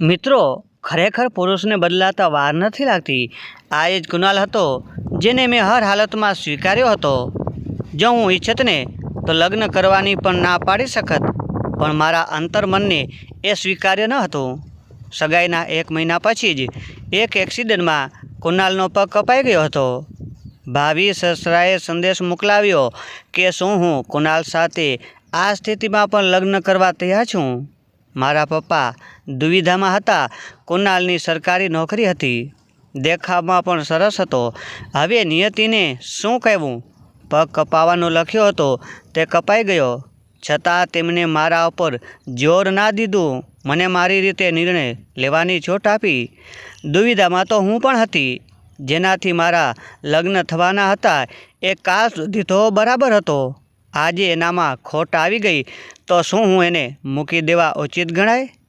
મિત્રો, ખરેખર પુરુષને બદલાતા વાર નથી લાગતી. આ એ જ કુનાલ હતો, જેને મેં હર હાલતમાં સ્વીકાર્યો હતો. જો હું ઈચ્છતને તો લગ્ન કરવાની પણ ના પાડી શકત, પણ મારા અંતર્મનને એ સ્વીકાર્ય ન હતું. સગાઈના એક મહિના પછી જ એક એક્સિડન્ટમાં કુનાલનો પગ કપાઈ ગયો હતો. ભાવિ સસરાએ સંદેશ મોકલાવ્યો કે શું હું કુનાલ સાથે આ સ્થિતિમાં પણ લગ્ન કરવા તૈયાર છું? મારા પપ્પા દુવિધામાં હતા. કુનાલની સરકારી નોકરી હતી. દેખાવમાં પણ સરસ હતો. હવે નિયતિને શું કહેવું? પગ કપાવાનો લખ્યો હતો. તે કપાઈ ગયો. છતાં તેમણે મારા ઉપર જોર ના દીધું. મને મારી રીતે નિર્ણય લેવાની છૂટ આપી. દુવિધામાં તો હું પણ હતી. જેનાથી મારા લગ્ન થવાના હતા. એ કાલ સુધી તો બરાબર હતો. આજે એનામાં ખોટ આવી ગઈ. તો શું હું એને મૂકી દેવા ઉચિત ગણાય?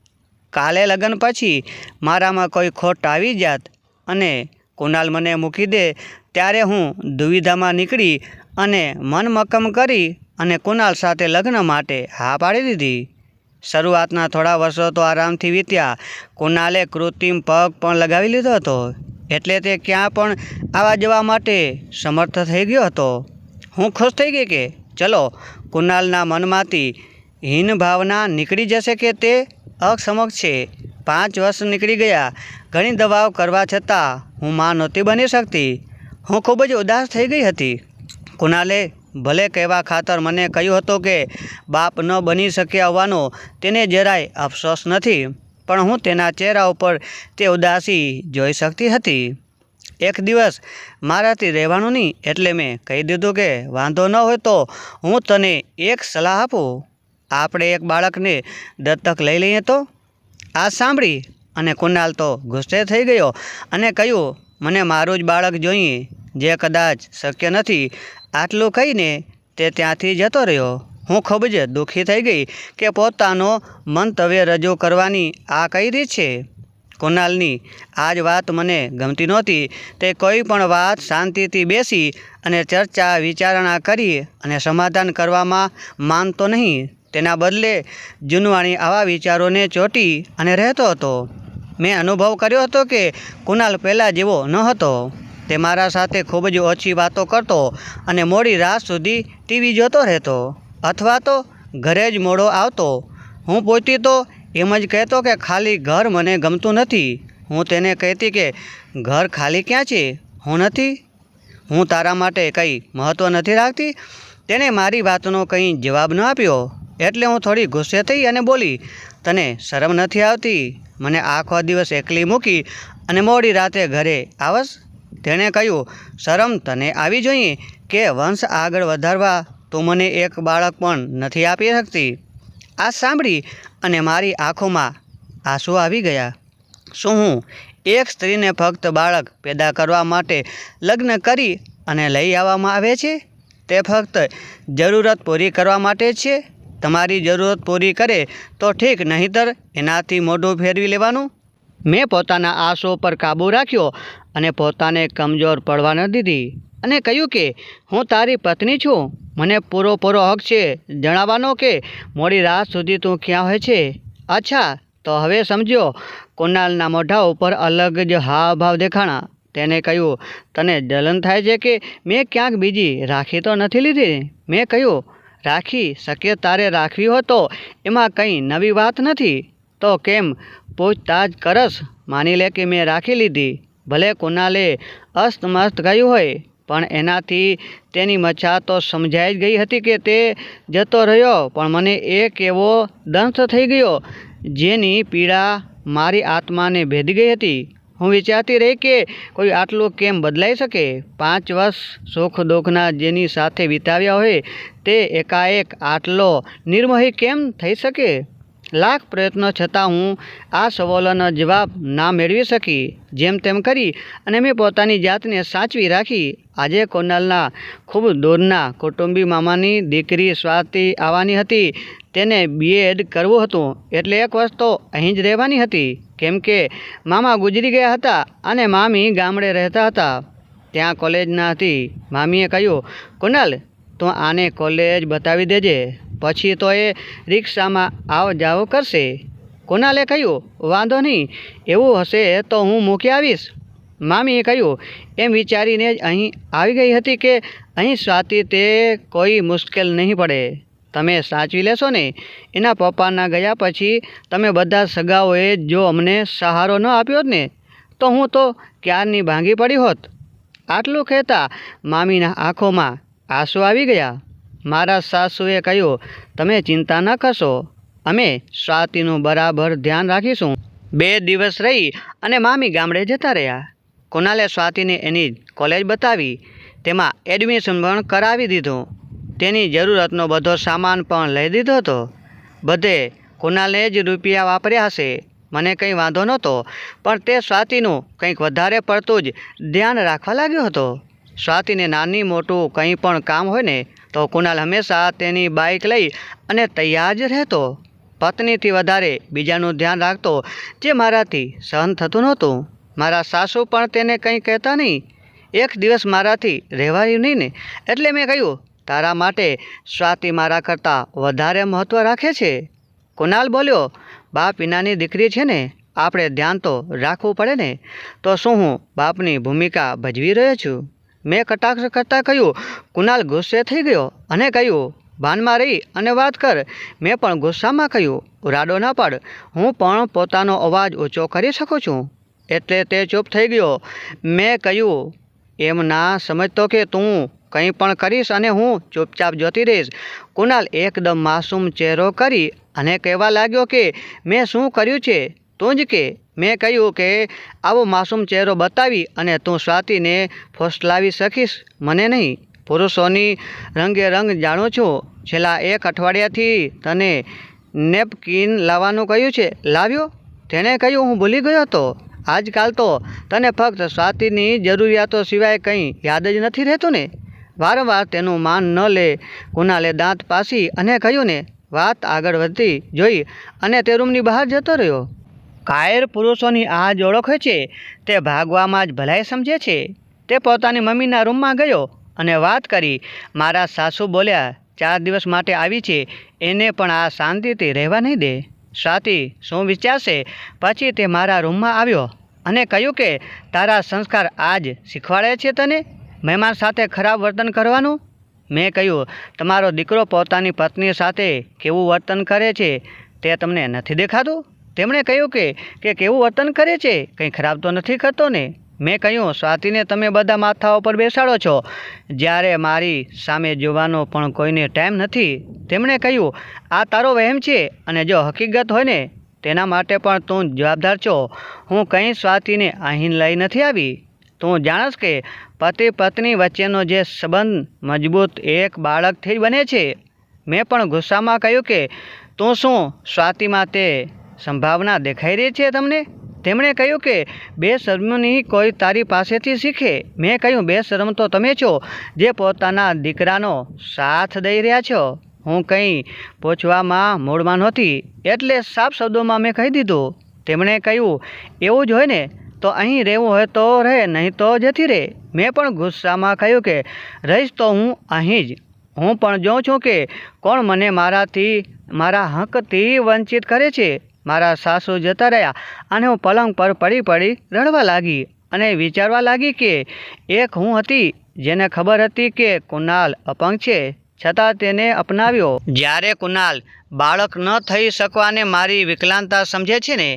કાલે લગ્ન પછી મારામાં કોઈ ખોટ આવી જાત અને કુનાલ મને મૂકી દે, ત્યારે હું દુવિધામાં નીકળી અને મન મક્કમ કરી અને કુનાલ સાથે લગ્ન માટે હા પાડી દીધી. શરૂઆતના થોડા વર્ષો તો આરામથી વીત્યા. કુનાલે કૃત્રિમ પગ પણ લગાવી લીધો હતો. એટલે તે ક્યાં પણ આવવા જવા માટે સમર્થ થઈ ગયો હતો. હું ખુશ થઈ ગઈ કે, ચલો, કુનાલના મનમાંથી હીન ભાવના નીકળી જશે કે તે? અક્ષમક્ષ છે. પાંચ વર્ષ નીકળી ગયા. ઘણી દવાઓ કરવા છતાં હું માં નહોતી બની શકતી. હું ખૂબ જ ઉદાસ થઈ ગઈ હતી. કુનાલે ભલે કહેવા ખાતર મને કહ્યું હતું કે બાપ ન બની શક્યા હોવાનો તેને જરાય અફસોસ નથી, પણ હું તેના ચહેરા ઉપર તે ઉદાસી જોઈ શકતી હતી. એક દિવસ મારાથી રહેવાનું નહીં એટલે મેં કહી દીધું કે વાંધો ન હોય તો હું તને એક સલાહ આપું. આપણે એક બાળકને દત્તક લઈ લઈએ તો? આ સાંભળી અને કુનાલ તો ગુસ્સે થઈ ગયો અને કહ્યું, મને મારું જ બાળક જોઈએ, જે કદાચ શક્ય નથી. આટલું કહીને તે ત્યાંથી જતો રહ્યો. હું ખૂબ જ દુઃખી થઈ ગઈ કે પોતાનો મંતવ્ય રજૂ કરવાની આ કઈ રીત છે. કુનાલની આ જ વાત મને ગમતી નહોતી. તે કોઈ પણ વાત શાંતિથી બેસી અને ચર્ચા વિચારણા કરી અને સમાધાન કરવામાં માનતો નહીં. તેના બદલે જુનવાણી આવા વિચારોને ચોંટી અને રહેતો હતો. મેં અનુભવ કર્યો હતો કે કુનાલ પહેલાં જેવો ન હતો. તે મારા સાથે ખૂબ જ ઓછી વાતો કરતો અને મોડી રાત સુધી ટીવી જોતો રહેતો. અથવા તો ઘરે જ મોડો આવતો. હું પોતી તો એમ જ કહેતો કે ખાલી ઘર મને ગમતું નથી. હું તેને કહેતી કે ઘર ખાલી ક્યાં છે? હું નથી. હું તારા માટે કંઈ મહત્ત્વ નથી રાખતી? તેણે મારી વાતનો કંઈ જવાબ ન આપ્યો. એટલે હું થોડી ગુસ્સે થઈ અને બોલી, તને શરમ નથી આવતી? મને આખો દિવસ એકલી મૂકી અને મોડી રાતે ઘરે આવસ. તેણે કહ્યું, શરમ તને આવી જોઈએ કે વંશ આગળ વધારવા તું મને એક બાળક પણ નથી આપી શકતી. આ સાંભળી અને મારી આંખોમાં આંસુ આવી ગયા. શું હું એક સ્ત્રીને ફક્ત બાળક પેદા કરવા માટે લગ્ન કરી અને લઈ આવવામાં આવે છે? તે ફક્ત જરૂરત પૂરી કરવા માટે છે? તમારી જરૂરત પૂરી કરે તો ઠીક, નહીંતર એનાથી મોઢું ફેરવી લેવાનું. મેં પોતાના આંસુ પર કાબૂ રાખ્યો અને પોતાને કમજોર પડવા ન દીધી અને કહ્યું કે, હું તારી પત્ની છું. મને પૂરો પૂરો હક છે. જણાવવાનો કે, મોડી રાત સુધી તું ક્યાં હોય છે? અચ્છા, તો હવે સમજ્યો. કુનાલના મોઢા ઉપર અલગ જ હાવભાવ દેખાણા. તેને કહ્યું, તને જલન થાય છે કે મેં ક્યાંક બીજી રાખી તો નથી લીધી? મેં કહ્યું રાખી શક્ય તારે રાખવી હોતો એમાં કંઈ નવી વાત નથી. તો કેમ? પૂછતાછ કરસ. માની લે કે મેં રાખી લીધી. ભલે કુનાલે અસ્તમસ્ત ગયું હોય, પણ એનાથી તેની મચ્છા તો સમજાઈ જ ગઈ હતી કે તે જતો રહ્યો. પણ મને એક એવો દંશ થઈ ગયો, જેની પીડા મારી આત્માને ભેદી ગઈ હતી. હું વિચારતી રહી કે કોઈ આટલું કેમ બદલાઈ શકે? પાંચ વર્ષ સુખ દુઃખના જેની સાથે વિતાવ્યા હોય, તે એકાએક આટલો નિર્મોહી કેમ થઈ શકે? લાખ પ્રયત્નો છતાં હું આ સવાલોનો જવાબ ના મેળવી શકી. જેમ તેમ કરી અને મેં પોતાની જાતને સાચવી રાખી. આજે કોનાલના ખૂબ દૂરના કુટુંબી મામાની દીકરી સ્વાતિ આવવાની હતી. તેને બીએડ કરવું હતું. એટલે એક વર્ષ તો અહીં જ રહેવાની હતી. કેમ કે મામા ગુજરી ગયા હતા અને મામી ગામડે રહેતા હતા. ત્યાં કોલેજ ના હતી. મામીએ કહ્યું કુનાલ તો આને કોલેજ બતાવી દેજે, પછી તો એ રિક્ષામાં આવ જાવ કરશે. કુનાલે કહ્યું, વાંધો નહીં, એવું હશે તો હું મૂકી આવીશ. મામીએ કહ્યું, એમ વિચારીને જ અહીં આવી ગઈ હતી કે અહીં સ્વાતિ તે કોઈ મુશ્કેલ નહીં પડે. તમે સાચવી લેશો ને? એના પપ્પાના ગયા પછી તમે બધા સગાઓએ જો અમને સહારો ન આપ્યો ને, તો હું તો ક્યારની ભાંગી પડી હોત? આટલું કહેતા મામીના આંખોમાં આંસુ આવી ગયા. મારા સાસુએ કહ્યું, તમે ચિંતા ન કરશો. અમે સ્વાતિનું બરાબર ધ્યાન રાખીશું. બે દિવસ રહી અને મામી ગામડે જતા રહ્યા. કુનાલે સ્વાતિને એની કોલેજ બતાવી. તેમાં એડમિશન પણ કરાવી દીધું. તેની જરૂરતનો બધો સામાન પણ લઈ દીધો હતો. બધે કુનાલે જ રૂપિયા વાપર્યા હશે. મને કંઈ વાંધો નહોતો, પણ તે સ્વાતિનું કંઈક વધારે પડતું જ ધ્યાન રાખવા લાગ્યો હતો. સ્વાતિને નાની મોટું કંઈ પણ કામ હોય ને, તો કુનાલ હંમેશા તેની બાઇક લઈ અને તૈયાર જ રહેતો. પત્નીથી વધારે બીજાનું ધ્યાન રાખતો, જે મારાથી સહન થતું નહોતું. મારા સાસુ પણ તેને કંઈ કહેતા નહીં. એક દિવસ મારાથી રહેવાયું નહીં ને, એટલે મેં કહ્યું તારા માટે સ્વાતિ મારા કરતાં વધારે મહત્ત્વ રાખે છે? કુનાલ બોલ્યો, બાપ વિનાની દીકરી છે ને, આપણે ધ્યાન તો રાખવું પડે ને, તો શું હું બાપની ભૂમિકા ભજવી રહ્યો છું? મેં કટાક્ષ કરતાં કહ્યું કુનાલ ગુસ્સે થઈ ગયો અને કહ્યું, ભાનમાં રહી અને વાત કર. મેં પણ ગુસ્સામાં કહ્યું રાડો ના પડ, હું પણ પોતાનો અવાજ ઊંચો કરી શકું છું. એટલે તે ચૂપ થઈ ગયો. મેં કહ્યું, એમ ના સમજતો કે તું કંઈ પણ કરીશ અને હું ચૂપચાપ જોતી રહીશ. કુનાલ એકદમ માસૂમ ચહેરો કરી અને કહેવા લાગ્યો કે, મેં શું કર્યું છે? તું જ કે. મેં કહ્યું કે, આવો માસૂમ ચહેરો બતાવી અને તું સ્વાતિને ફોસલાવી શકીશ? મને નહીં. પુરુષોની રંગે રંગ જાણું છું. છેલ્લા એક અઠવાડિયાથી તને નેપકિન લાવવાનું કહ્યું છે. લાવ્યો? તેણે કહ્યું, હું ભૂલી ગયો હતો. આજકાલ તો તને ફક્ત સ્વાતિની જરૂરિયાતો સિવાય કંઈ યાદ જ નથી રહેતું ને. વારંવાર તેનું માન ન લે. કુનાલે દાંત પાસી અને કહ્યું ને વાત આગળ વધતી જોઈ અને તે રૂમની બહાર જતો રહ્યો. કાયર પુરુષોની આ જ ઓળખ છે, તે ભાગવામાં જ ભલાઈ સમજે છે. તે પોતાની મમ્મીના રૂમમાં ગયો અને વાત કરી. મારા સાસુ બોલ્યા, ચાર દિવસ માટે આવી છે, એને પણ આ શાંતિથી રહેવા નહીં દે. સ્વાતિ શું વિચારશે? પછી તે મારા રૂમમાં આવ્યો અને કહ્યું કે, તારા સંસ્કાર આજ શીખવાડે છે તને? મહેમાન સાથે ખરાબ વર્તન કરવાનું? મેં કહ્યું, તમારો દીકરો પોતાની પત્ની સાથે કેવું વર્તન કરે છે તે તમને નથી દેખાતું? તેમણે કહ્યું કે કે કેવું વર્તન કરે છે, કંઈ ખરાબ તો નથી કરતો ને? મેં કહ્યું, સ્વાતિને તમે બધા માથાઓ પર બેસાડો છો. જ્યારે મારી સામે જોવાનો પણ કોઈને ટાઈમ નથી. તેમણે કહ્યું, આ તારો વહેમ છે અને જો હકીકત હોય ને, તેના માટે પણ તું જવાબદાર છો. હું કંઈ સ્વાતિને અહીં લઈ નથી આવી. તું જાણસ કે પતિ પત્ની વચ્ચેનો જે સંબંધ મજબૂત એક બાળકથી જ બને છે? મેં પણ ગુસ્સામાં કહ્યું કે તો શું સ્વાતિમાં તે સંભાવના દેખાઈ રહી છે તમને? તેમણે કહ્યું કે બે શરમની કોઈ તારી પાસેથી શીખે. મેં કહ્યું, બે શરમ તો તમે છો જે પોતાના દીકરાનો સાથ દઈ રહ્યા છો. હું કંઈ પૂછવામાં મૂળમાં નહોતી. એટલે સાફ શબ્દોમાં મેં કહી દીધું. તેમણે કહ્યું, એવું જ હોય ને? તો અહીં રહેવું હોય તો રહે, નહીં તો જતી રહે. મેં પણ ગુસ્સામાં કહ્યું કે, રહીશ તો હું અહીં જ. હું પણ જોઉં છું કે કોણ મને મારાથી, મારા હકથી વંચિત કરે છે. મારા સાસુ જતા રહ્યા અને હું પલંગ પર પડી પડી રડવા લાગી અને વિચારવા લાગી કે, એક હું હતી જેને ખબર હતી કે કુનાલ અપંગ છે. છતાં તેને અપનાવ્યો. જ્યારે કુનાલ બાળક ન થઈ શકવાને મારી વિકલાંગતા સમજે છે ને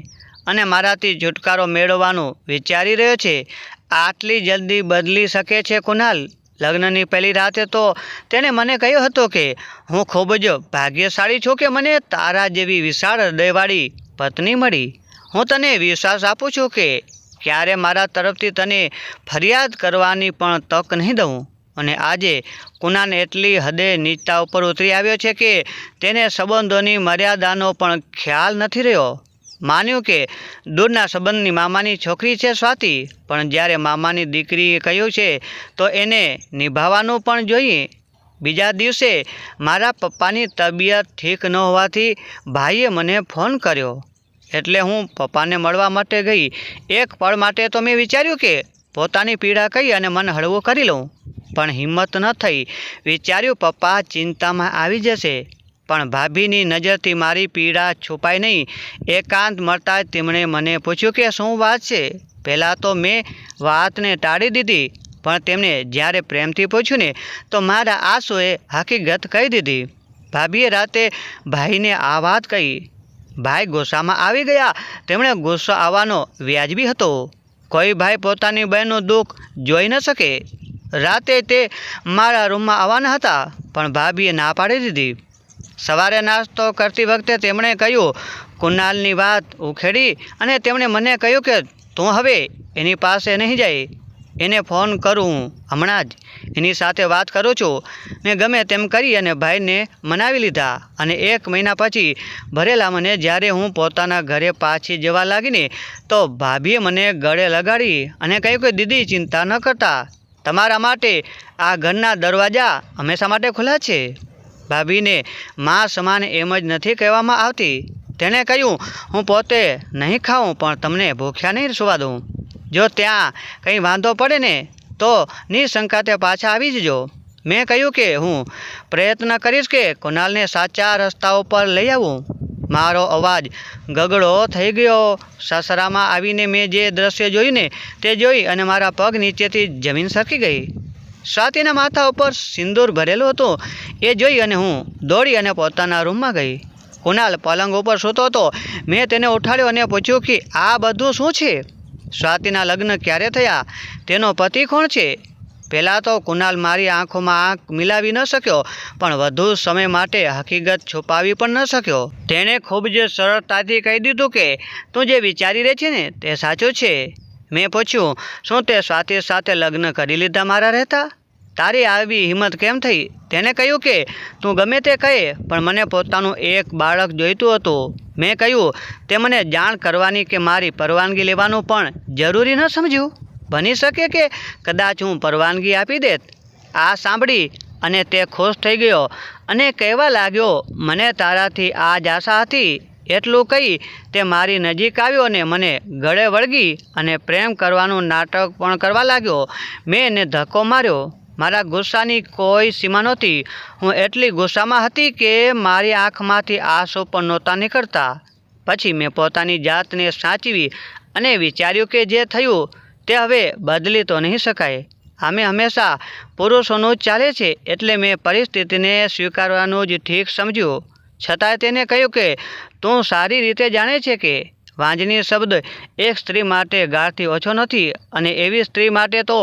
અને મારાથી છુટકારો મેળવવાનું વિચારી રહ્યો છે. આટલી જલ્દી બદલી શકે છે કુનાલ? લગ્નની પહેલી રાતે તો તેણે મને કહ્યું હતું કે, હું ખૂબ જ ભાગ્યશાળી છું કે મને તારા જેવી વિશાળ હૃદયવાળી પત્ની મળી. હું તને વિશ્વાસ આપું છું કે ક્યારે મારા તરફથી તને ફરિયાદ કરવાની પણ તક નહીં દઉં. અને આજે કુનાન એટલી હદે નીચતા ઉપર ઉતરી આવ્યો છે કે તેને સંબંધોની મર્યાદાનો પણ ખ્યાલ નથી રહ્યો. માન્યું કે દૂરના સંબંધની મામાની છોકરી છે સ્વાતિ, પણ જ્યારે મામાની દીકરીએ કહ્યું છે, તો એને નિભાવવાનું પણ જોઈએ. બીજા દિવસે મારા પપ્પાની તબિયત ઠીક ન હોવાથી ભાઈએ મને ફોન કર્યો. એટલે હું પપ્પાને મળવા માટે ગઈ. એક પળ માટે તો મેં વિચાર્યું કે પોતાની પીડા કહી અને મન હળવું કરી લઉં. પણ હિંમત ન થઈ. વિચાર્યું પપ્પા ચિંતામાં આવી જશે. પણ ભાભીની નજરથી મારી પીડા છુપાઈ નહીં. એકાંત મળતા જ તેમણે મને પૂછ્યું કે શું વાત છે? પહેલાં તો મેં વાતને ટાળી દીધી, પણ તેમણે જ્યારે પ્રેમથી પૂછ્યું ને, તો મારા આંસુએ હકીકત કહી દીધી. ભાભીએ રાતે ભાઈને આ વાત કહી. ભાઈ ગુસ્સામાં આવી ગયા. તેમણે ગુસ્સો આવવાનો વ્યાજબી હતો. કોઈ ભાઈ પોતાની બહેનનું દુઃખ જોઈ ન શકે. રાતે તે મારા રૂમમાં આવવાના હતા, પણ ભાભીએ ના પાડી દીધી. સવારે નાસ્તો કરતી વખતે તેમણે કહ્યું કુનાલની વાત ઉખેડી અને તેમણે મને કહ્યું કે તું હવે એની પાસે નહીં જાય એને ફોન કરું હમણાં જ. એની સાથે વાત કરું છું. મેં ગમે તેમ કરી અને ભાઈને મનાવી લીધા અને એક મહિના પછી ભરેલા મને જ્યારે હું પોતાના ઘરે પાછી જવા લાગીને તો ભાભીએ મને ગળે લગાડી અને કહ્યું કે, દીદી, ચિંતા ન કરતા. તમારા માટે આ ઘરના દરવાજા હંમેશા માટે ખુલ્લા છે. ભાભીને મા સમાન એમ જ નથી કહેવામાં આવતી. તેણે કહ્યું, હું પોતે નહીં ખાઉં, પણ તમને ભૂખ્યા નહીં સુવા દઉં. જો ત્યાં કંઈ વાંધો પડે ને, તો નિશંકાતે પાછા આવી જજો. મેં કહ્યું કે, હું પ્રયત્ન કરીશ કે કુનાલને સાચા રસ્તા ઉપર લઈ આવું. મારો અવાજ ગગડો થઈ ગયો. સસરામાં આવીને મેં જે દ્રશ્ય જોયું ને, તે જોઈ અને મારા પગ નીચેથી જમીન સરકી ગઈ. સ્વાતિના માથા ઉપર સિંદૂર ભરેલું હતું. એ જોઈ અને હું દોડી અને પોતાના રૂમમાં ગઈ. કુનાલ પલંગ ઉપર સૂતો હતો. મેં તેને ઉઠાડ્યો અને પૂછ્યું કે, આ બધું શું છે? સ્વાતિના લગ્ન ક્યારે થયા? તેનો પતિ કોણ છે? પહેલાં તો કુનાલ મારી આંખોમાં આંખ મિલાવી ન શક્યો, પણ વધુ સમય માટે હકીકત છુપાવી પણ ન શક્યો. તેણે ખૂબ જ સરળતાથી કહી દીધું કે, તું જે વિચારી રહી છે ને, તે સાચું છે. મેં પૂછ્યું, શું તે સાથે સાથે લગ્ન કરી લીધા મારા રહેતા? તારી આવી હિંમત કેમ થઈ? તેને કહ્યું કે, તું ગમે તે કહે, પણ મને પોતાનું એક બાળક જોઈતું હતું. મેં કહ્યું, તે મને જાણ કરવાની કે મારી પરવાનગી લેવાનું પણ જરૂરી ન સમજ્યું. બની શકે કે કદાચ હું પરવાનગી આપી દેત? આ સાંભળી અને તે ખુશ થઈ ગયો અને કહેવા લાગ્યો, મને તારાથી આ જ આશા હતી એટલું કહી તે મારી નજીક આવ્યો અને મને ગળે વળગી અને પ્રેમ કરવાનું નાટક પણ કરવા લાગ્યો. મેં એને ધક્કો માર્યો. મારા ગુસ્સાની કોઈ સીમા નહોતી. હું એટલી ગુસ્સામાં હતી કે મારી આંખમાંથી આંસુ પણ નહોતા નીકળતા. પછી મેં પોતાની જાતને સાચવી અને વિચાર્યું કે જે થયું તે હવે બદલી તો નહીં શકાય. અમે હંમેશા પુરુષોનું જ ચાલે છે એટલે મેં પરિસ્થિતિને સ્વીકારવાનું જ ઠીક સમજ્યું. છતાંય તેને કહ્યું કે તું સારી રીતે જાણે છે કે? વાંજની શબ્દ એક સ્ત્રી માટે ગાળથી ઓછો નથી અને એવી સ્ત્રી માટે તો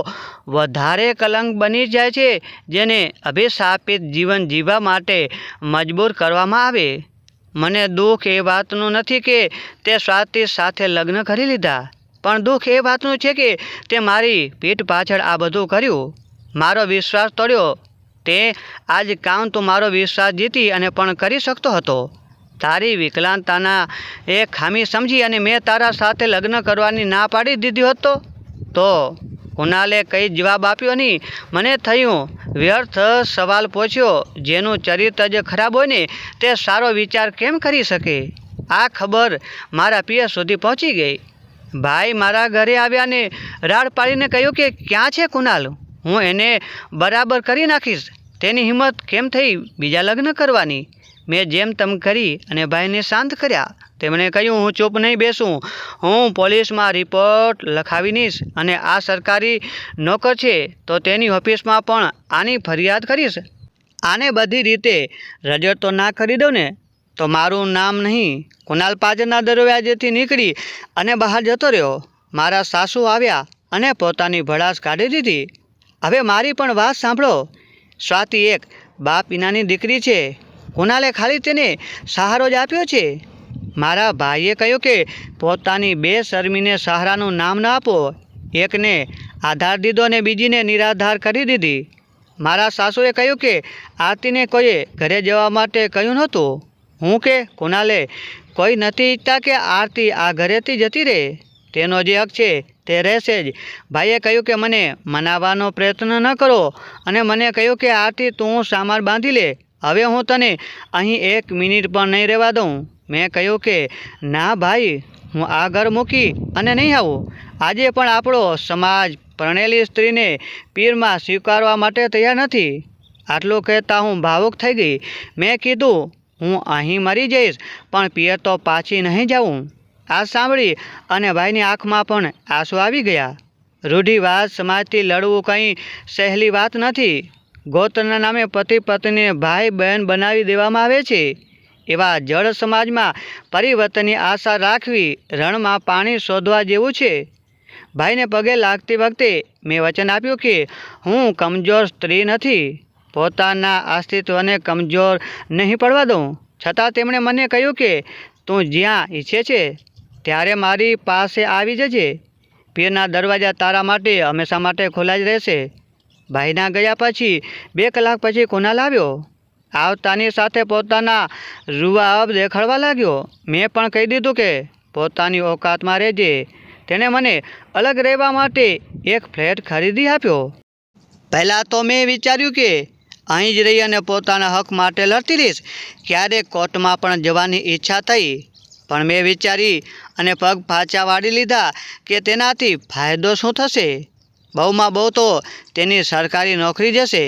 વધારે કલંક બની જાય છે, જેને અભિશાપિત જીવન જીવવા માટે મજબૂર કરવામાં આવે. મને દુઃખ એ વાતનું નથી કે તે સ્વાતિ સાથે લગ્ન કરી લીધા, પણ દુઃખ એ વાતનું છે કે તે મારી પીઠ પાછળ આ બધું કર્યું. મારો વિશ્વાસ તોડ્યો. તે આજ કામ તું મારો વિશ્વાસ જીતી અને પણ કરી શકતો હતો. તારી વિકલાંગતાના એ ખામી સમજી અને મેં તારા સાથે લગ્ન કરવાની ના પાડી દીધી હતો તો કુનાલે કંઈ જવાબ આપ્યો નહીં. મને થયું, વ્યર્થ સવાલ પૂછ્યો, જેનું ચરિત્ર જ ખરાબ હોય ને, તે સારો વિચાર કેમ કરી શકે? આ ખબર મારા પિયર સુધી પહોંચી ગઈ. ભાઈ મારા ઘરે આવ્યા ને રાડ પાડીને કહ્યું કે, ક્યાં છે કુનાલ? હું એને બરાબર કરી નાખીશ. તેની હિંમત કેમ થઈ બીજા લગ્ન કરવાની? મેં જેમ તેમ કરી અને ભાઈને શાંત કર્યા, તેમણે કહ્યું, હું ચૂપ નહીં બેસું. હું પોલીસમાં રિપોર્ટ લખાવીશ અને આ સરકારી નોકર છે, તો તેની ઓફિસમાં પણ આની ફરિયાદ કરીશ. આને બધી રીતે રજત તો ના કરી દઉં ને, તો મારું નામ નહીં. કુનાલ પાજરના દરવાજેથી નીકળી અને બહાર જતો રહ્યો. મારા સાસુ આવ્યા અને પોતાની ભડાશ કાઢી દીધી. હવે મારી પણ વાત સાંભળો. સ્વાતિ એક બાપ વિનાની દીકરી છે. કુનાલે ખાલી તેને સહારો જ આપ્યો છે. મારા ભાઈએ કહ્યું કે પોતાની બે શર્મીને સહારાનું નામ ન આપો. એકને આધાર દીધો અને બીજીને નિરાધાર કરી દીધી. મારા સાસુએ કહ્યું કે આરતીને કોઈએ ઘરે જવા માટે કહ્યું નહોતું. હું કે કુનાલે કોઈ નથી ઈચ્છતા કે આરતી આ ઘરેથી જતી રહે. તેનો જે હક છે તે રહેશે જ. ભાઈએ કહ્યું કે મને મનાવવાનો પ્રયત્ન ન કરો અને મને કહ્યું કે આરતી તું સામાન બાંધી લે. હવે હું તને અહીં એક મિનિટ પણ નહીં રહેવા દઉં. મેં કહ્યું કે, ના ભાઈ, હું આ ઘર મૂકી અને નહીં આવું. આજે પણ આપણો સમાજ પરણેલી સ્ત્રીને પીરમાં સ્વીકારવા માટે તૈયાર નથી. આટલું કહેતા હું ભાવુક થઈ ગઈ. મેં કીધું, હું અહીં મરી જઈશ, પણ પિયર તો પાછી નહીં જાઉં. આ સાંભળી અને ભાઈની આંખમાં પણ આંસુ આવી ગયા. રૂઢિવાદ સમાજથી લડવું કંઈ સહેલી વાત નથી. ગોત્રના નામે પતિ પત્નીને ભાઈ બહેન બનાવી દેવામાં આવે છે. એવા જળ સમાજમાં પરિવર્તનની આશા રાખવી રણમાં પાણી શોધવા જેવું છે. ભાઈને પગે લાગતી વખતે મેં વચન આપ્યું કે હું કમજોર સ્ત્રી નથી. પોતાના અસ્તિત્વને કમજોર નહીં પડવા દઉં. છતાં તેમણે મને કહ્યું કે તું જ્યાં ઈચ્છે છે, ત્યારે મારી પાસે આવી જજે. પીરના દરવાજા તારા માટે હંમેશા માટે ખુલ્લા જ રહેશે. ભાઈના ગયા પછી બે કલાક પછી કોના લાવ્યો? આવતાની સાથે પોતાના રૂવાબ દેખાડવા લાગ્યો. મેં પણ કહી દીધું કે પોતાની ઓકાતમાં રહેજે. તેણે મને અલગ રહેવા માટે એક ફ્લેટ ખરીદી આપ્યો. પહેલાં તો મેં વિચાર્યું કે અહીં જ રહી અને પોતાના હક માટે લડતી રહીશ. ક્યારેક કોર્ટમાં પણ જવાની ઈચ્છા થઈ. પણ મેં વિચારી અને પગ પાછા વાળી લીધા કે તેનાથી ફાયદો શું થશે? બહુમાં બહુ તો તેની સરકારી નોકરી જશે,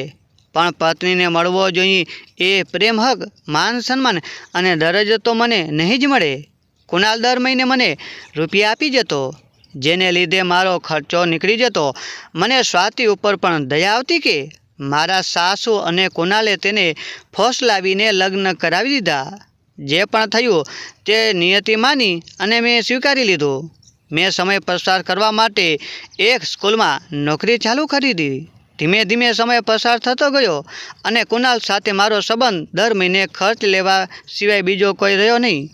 પણ પત્નીને મળવો જોઈએ એ પ્રેમ, હક, માન, સન્માન અને દરજ્જો તો મને નહીં જ મળે. કુણાલ દર મહિને મને રૂપિયા આપી જતો, જેને લીધે મારો ખર્ચો નીકળી જતો. મને સ્વાતિ ઉપર પણ દયા આવતી કે? મારા સાસુ અને કુનાલે તેને ફોસલાવીને લગ્ન કરાવી દીધા. જે પણ થયું તે નિયતિ માની અને મેં સ્વીકારી લીધું. મેં સમય પસાર કરવા માટે એક સ્કૂલમાં નોકરી ચાલુ કરી દીધી ધીમે ધીમે સમય પસાર થતો ગયો અને કુનાલ સાથે મારો સંબંધ દર મહિને ખર્ચ લેવા સિવાય બીજો કોઈ રહ્યો નહીં.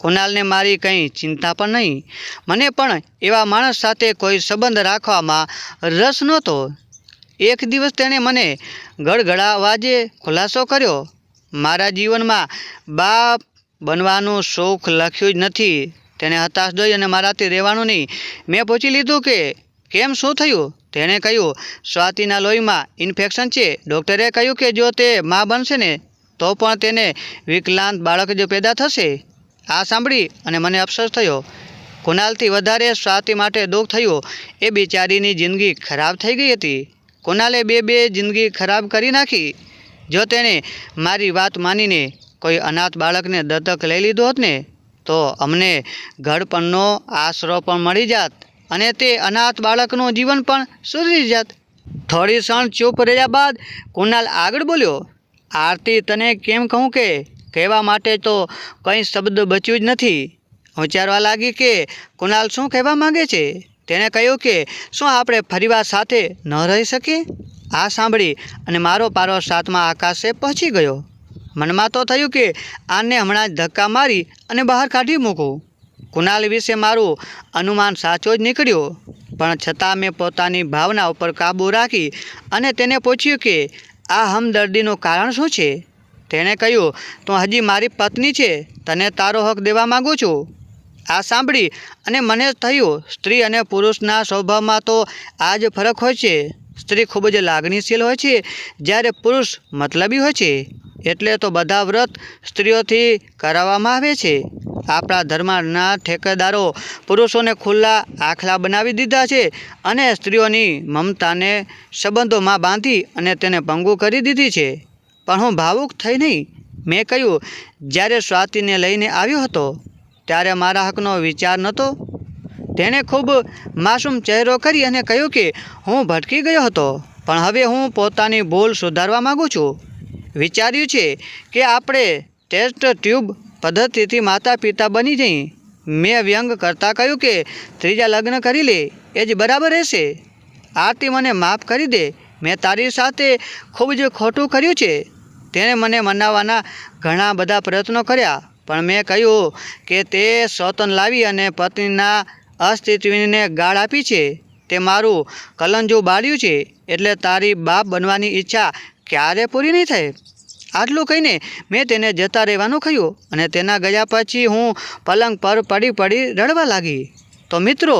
કુનાલને મારી કંઈ ચિંતા પણ નહીં. મને પણ એવા માણસ સાથે કોઈ સંબંધ રાખવામાં રસ નહોતો. એક દિવસ તેણે મને ગળગળા અવાજે ખુલાસો કર્યો, મારા જીવનમાં બાપ બનવાનું શોખ લખ્યું જ નથી. તેણે હતાશ જોઈ અને મારાથી રહેવાનું નહીં. મેં પૂછી લીધું કે, કેમ? શું થયું? તેણે કહ્યું, સ્વાતિના લોહીમાં ઇન્ફેક્શન છે. ડૉક્ટરે કહ્યું કે, જો તે મા બનશે ને, તો પણ તેને વિકલાંત બાળક જો પેદા થશે. આ સાંભળી અને મને અફસોસ થયો. કુનાલથી વધારે સ્વાતિ માટે દુઃખ થયું. એ બિચારીની જિંદગી ખરાબ થઈ ગઈ હતી. કુનાલે બે બે જિંદગી ખરાબ કરી નાખી. જો તેણે મારી વાત માનીને કોઈ અનાથ બાળકને દત્તક લઈ લીધો હોત ને તો અમને ઘડપણનો આશરો પણ મળી જાત અને તે અનાથ બાળકનું જીવન પણ સુધરી જાત. થોડી ક્ષણ ચૂપ રહ્યા બાદ કુનાલ આગળ બોલ્યો, આરતી, તને કેમ કહું કે કહેવા માટે તો કંઈ શબ્દ બચ્યું જ નથી. વિચારવા લાગી કે કુનાલ શું કહેવા માંગે છે? તેણે કહ્યું કે શું આપણે ફરીવાર સાથે ન રહી શકીએ? આ સાંભળી. અને મારો પારો સાતમા આકાશે પહોંચી ગયો. મનમાં તો થયું કે આને હમણાં જ ધક્કા મારી અને બહાર કાઢી મૂકું. કુનાલ વિશે મારું અનુમાન સાચો જ નીકળ્યો, પણ છતાં મેં પોતાની ભાવના ઉપર કાબૂ રાખી અને તેને પૂછ્યું કે, આ હમદર્દીનું કારણ શું છે? તેણે કહ્યું, તો હજી મારી પત્ની છે, તને તારો હક દેવા માગું છું. આ સાંભળી અને મને થયું, સ્ત્રી અને પુરુષના સ્વભાવમાં તો આ જ ફરક હોય છે. સ્ત્રી ખૂબ જ લાગણીશીલ હોય છે, જ્યારે પુરુષ મતલબી હોય છે. એટલે તો બધા વ્રત સ્ત્રીઓથી કરાવવામાં આવે છે. આપણા ધર્મના ઠેકેદારો પુરુષોને ખુલ્લા આખલા બનાવી દીધા છે અને સ્ત્રીઓની મમતાને સંબંધોમાં બાંધી અને તેને પંગુ કરી દીધી છે. પણ હું ભાવુક થઈ નહીં. મેં કહ્યું, જ્યારે સ્વાતિને લઈને આવ્યો હતો, ત્યારે મારા હકનો વિચાર નહોતો. તેણે ખૂબ માસૂમ ચહેરો કરી અને કહ્યું કે, હું ભટકી ગયો હતો, પણ હવે હું પોતાની ભૂલ સુધારવા માગું છું. વિચાર્યું છે કે આપણે ટેસ્ટ ટ્યુબ પદ્ધતિથી માતા પિતા બની જઈ મેં વ્યંગ કરતાં કહ્યું કે ત્રીજા લગ્ન કરી લે, એ જ બરાબર રહેશે. આરતી મને માફ કરી દે. મેં તારી સાથે ખૂબ જ ખોટું કર્યું છે. તેણે મને મનાવવાના ઘણા બધા પ્રયત્નો કર્યા, પણ મેં કહ્યું કે તે સ્વતન લાવી અને પત્નીના અસ્તિત્વને ગાળ આપી છે. તે મારું કલંજું બાળ્યું છે, એટલે તારી બાપ બનવાની ઈચ્છા ક્યારે પૂરી નહીં થાય? આટલું કહીને મેં તેને જતા રહેવાનું કહ્યું અને તેના ગયા પછી હું પલંગ પર પડી પડી રડવા લાગી. તો મિત્રો,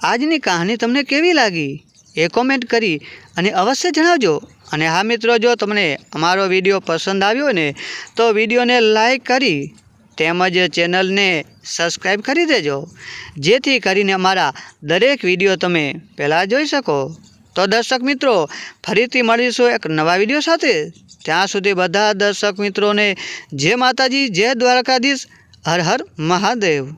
આજની કહાની તમને કેવી લાગી? એ કોમેન્ટ કરી અને અવશ્ય જણાવજો. અને હા મિત્રો, જો તમને અમારો વીડિયો પસંદ આવ્યો ને, તો વિડીયોને લાઈક કરી તેમજ ચેનલને સબસ્ક્રાઈબ કરી દેજો. જેથી કરીને અમારા દરેક વીડિયો તમે પહેલાં જોઈ શકો. તો દર્શક મિત્રો, ફરીથી મળીશું એક નવા વીડિયો સાથે. ત્યાં સુધી બધા દર્શક મિત્રોને જય માતાજી, જય દ્વારકાધીશ, હર હર મહાદેવ.